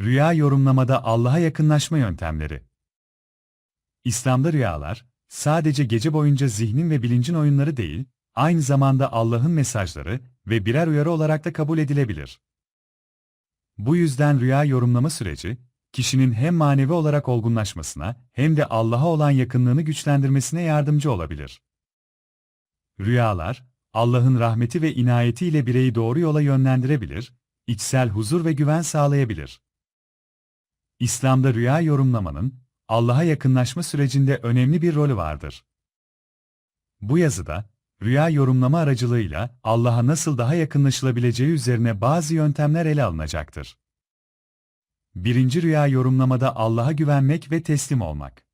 Rüya yorumlamada Allah'a yakınlaşma yöntemleri. İslam'da rüyalar, sadece gece boyunca zihnin ve bilincin oyunları değil, aynı zamanda Allah'ın mesajları ve birer uyarı olarak da kabul edilebilir. Bu yüzden rüya yorumlama süreci, kişinin hem manevi olarak olgunlaşmasına hem de Allah'a olan yakınlığını güçlendirmesine yardımcı olabilir. Rüyalar, Allah'ın rahmeti ve inayetiyle bireyi doğru yola yönlendirebilir, içsel huzur ve güven sağlayabilir. İslam'da rüya yorumlamanın, Allah'a yakınlaşma sürecinde önemli bir rolü vardır. Bu yazıda, rüya yorumlama aracılığıyla Allah'a nasıl daha yakınlaşılabileceği üzerine bazı yöntemler ele alınacaktır. Birinci rüya yorumlamada Allah'a güvenmek ve teslim olmak.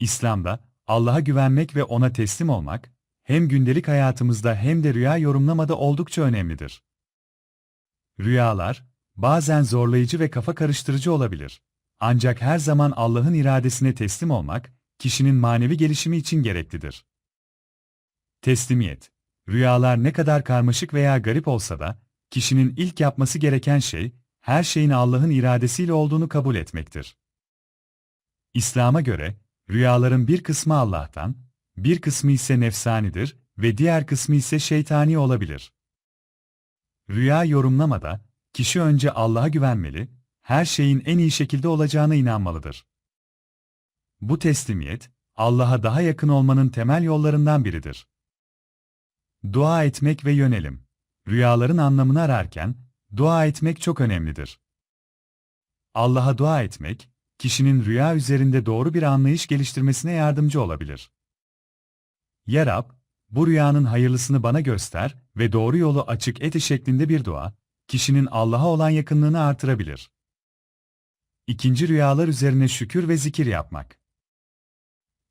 İslam'da, Allah'a güvenmek ve O'na teslim olmak, hem gündelik hayatımızda hem de rüya yorumlamada oldukça önemlidir. Rüyalar, bazen zorlayıcı ve kafa karıştırıcı olabilir. Ancak her zaman Allah'ın iradesine teslim olmak, kişinin manevi gelişimi için gereklidir. Teslimiyet. Rüyalar ne kadar karmaşık veya garip olsa da, kişinin ilk yapması gereken şey, her şeyin Allah'ın iradesiyle olduğunu kabul etmektir. İslam'a göre, rüyaların bir kısmı Allah'tan, bir kısmı ise nefsanidir ve diğer kısmı ise şeytani olabilir. Rüya yorumlamada, kişi önce Allah'a güvenmeli, her şeyin en iyi şekilde olacağına inanmalıdır. Bu teslimiyet, Allah'a daha yakın olmanın temel yollarından biridir. Dua etmek ve yönelim. Rüyaların anlamını ararken, dua etmek çok önemlidir. Allah'a dua etmek, kişinin rüya üzerinde doğru bir anlayış geliştirmesine yardımcı olabilir. Ya Rab, bu rüyanın hayırlısını bana göster ve doğru yolu açık eti şeklinde bir dua, kişinin Allah'a olan yakınlığını artırabilir. İkinci rüyalar üzerine şükür ve zikir yapmak.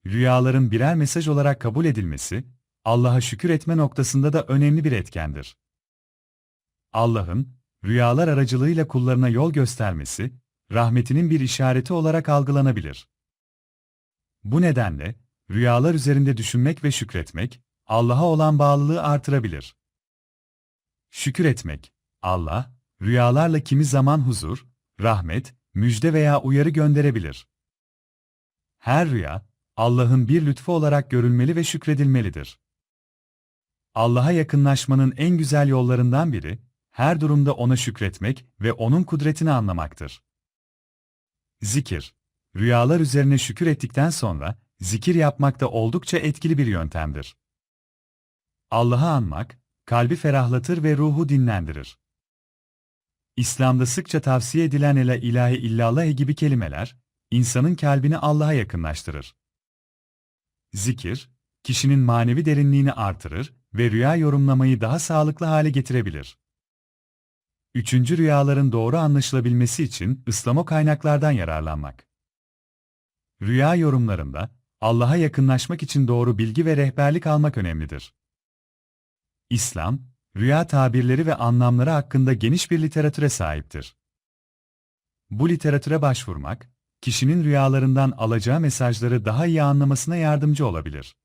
Rüyaların birer mesaj olarak kabul edilmesi, Allah'a şükür etme noktasında da önemli bir etkendir. Allah'ın, rüyalar aracılığıyla kullarına yol göstermesi, rahmetinin bir işareti olarak algılanabilir. Bu nedenle, rüyalar üzerinde düşünmek ve şükretmek, Allah'a olan bağlılığı artırabilir. Şükür etmek, Allah, rüyalarla kimi zaman huzur, rahmet, müjde veya uyarı gönderebilir. Her rüya, Allah'ın bir lütfu olarak görülmeli ve şükredilmelidir. Allah'a yakınlaşmanın en güzel yollarından biri, her durumda O'na şükretmek ve O'nun kudretini anlamaktır. Zikir Rüyalar üzerine şükür ettikten sonra, zikir yapmak da oldukça etkili bir yöntemdir. Allah'ı anmak, kalbi ferahlatır ve ruhu dinlendirir. İslam'da sıkça tavsiye edilen ele ilahe illallah gibi kelimeler, insanın kalbini Allah'a yakınlaştırır. Zikir, kişinin manevi derinliğini artırır ve rüya yorumlamayı daha sağlıklı hale getirebilir. Üçüncü rüyaların doğru anlaşılabilmesi için İslamo kaynaklardan yararlanmak. Rüya yorumlarında, Allah'a yakınlaşmak için doğru bilgi ve rehberlik almak önemlidir. İslam, rüya tabirleri ve anlamları hakkında geniş bir literatüre sahiptir. Bu literatüre başvurmak, kişinin rüyalarından alacağı mesajları daha iyi anlamasına yardımcı olabilir.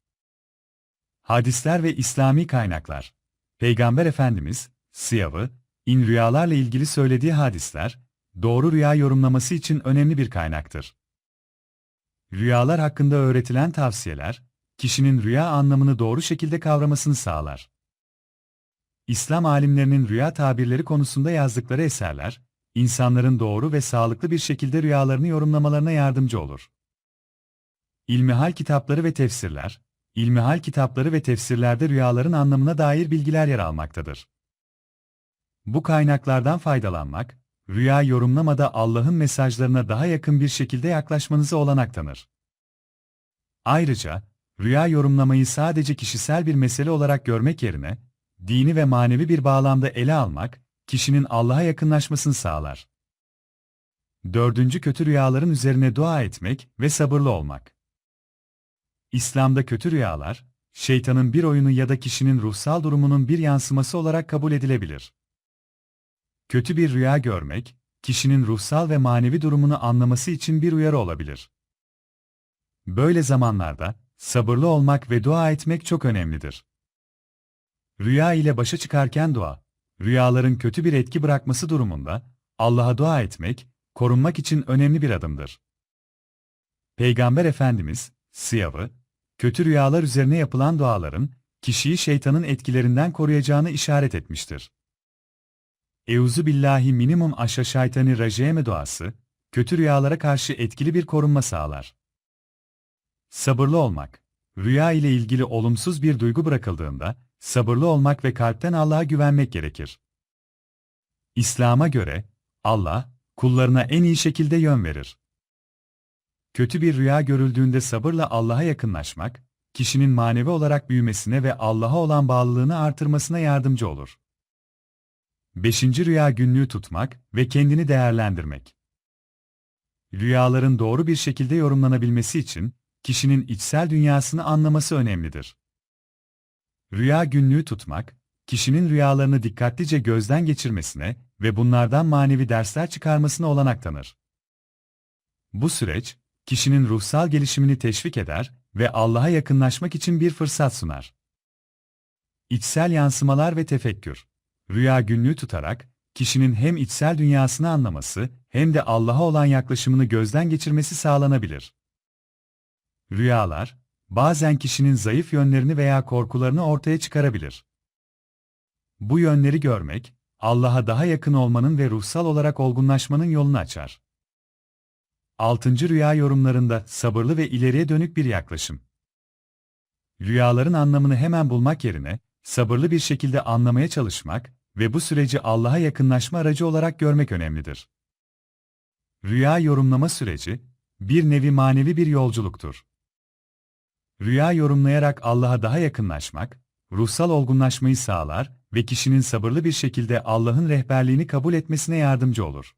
Hadisler ve İslami kaynaklar Peygamber Efendimiz, Siyav'ı, in rüyalarla ilgili söylediği hadisler, doğru rüya yorumlaması için önemli bir kaynaktır. Rüyalar hakkında öğretilen tavsiyeler, kişinin rüya anlamını doğru şekilde kavramasını sağlar. İslam alimlerinin rüya tabirleri konusunda yazdıkları eserler, insanların doğru ve sağlıklı bir şekilde rüyalarını yorumlamalarına yardımcı olur. İlmihal kitapları ve tefsirler, İlmihal kitapları ve tefsirlerde rüyaların anlamına dair bilgiler yer almaktadır. Bu kaynaklardan faydalanmak, rüya yorumlamada Allah'ın mesajlarına daha yakın bir şekilde yaklaşmanıza olanak tanır. Ayrıca, rüya yorumlamayı sadece kişisel bir mesele olarak görmek yerine, dini ve manevi bir bağlamda ele almak, kişinin Allah'a yakınlaşmasını sağlar. Dördüncü kötü rüyaların üzerine dua etmek ve sabırlı olmak. İslam'da kötü rüyalar, şeytanın bir oyunu ya da kişinin ruhsal durumunun bir yansıması olarak kabul edilebilir. Kötü bir rüya görmek, kişinin ruhsal ve manevi durumunu anlaması için bir uyarı olabilir. Böyle zamanlarda, sabırlı olmak ve dua etmek çok önemlidir. Rüya ile başa çıkarken dua, rüyaların kötü bir etki bırakması durumunda, Allah'a dua etmek, korunmak için önemli bir adımdır. Peygamber Efendimiz, sıyavı, kötü rüyalar üzerine yapılan duaların, kişiyi şeytanın etkilerinden koruyacağını işaret etmiştir. Euzu billahi minimum aşa şeytani raceme duası, kötü rüyalara karşı etkili bir korunma sağlar. Sabırlı olmak. Rüya ile ilgili olumsuz bir duygu bırakıldığında, sabırlı olmak ve kalpten Allah'a güvenmek gerekir. İslam'a göre, Allah, kullarına en iyi şekilde yön verir. Kötü bir rüya görüldüğünde sabırla Allah'a yakınlaşmak, kişinin manevi olarak büyümesine ve Allah'a olan bağlılığını artırmasına yardımcı olur. 5. Rüya günlüğü tutmak ve kendini değerlendirmek. Rüyaların doğru bir şekilde yorumlanabilmesi için, kişinin içsel dünyasını anlaması önemlidir. Rüya günlüğü tutmak, kişinin rüyalarını dikkatlice gözden geçirmesine ve bunlardan manevi dersler çıkarmasına olanak tanır. Bu süreç, kişinin ruhsal gelişimini teşvik eder ve Allah'a yakınlaşmak için bir fırsat sunar. İçsel yansımalar ve tefekkür. Rüya günlüğü tutarak, kişinin hem içsel dünyasını anlaması hem de Allah'a olan yaklaşımını gözden geçirmesi sağlanabilir. Rüyalar, bazen kişinin zayıf yönlerini veya korkularını ortaya çıkarabilir. Bu yönleri görmek, Allah'a daha yakın olmanın ve ruhsal olarak olgunlaşmanın yolunu açar. 6. Rüya yorumlarında sabırlı ve ileriye dönük bir yaklaşım. Rüyaların anlamını hemen bulmak yerine, sabırlı bir şekilde anlamaya çalışmak ve bu süreci Allah'a yakınlaşma aracı olarak görmek önemlidir. Rüya yorumlama süreci, bir nevi manevi bir yolculuktur. Rüya yorumlayarak Allah'a daha yakınlaşmak, ruhsal olgunlaşmayı sağlar ve kişinin sabırlı bir şekilde Allah'ın rehberliğini kabul etmesine yardımcı olur.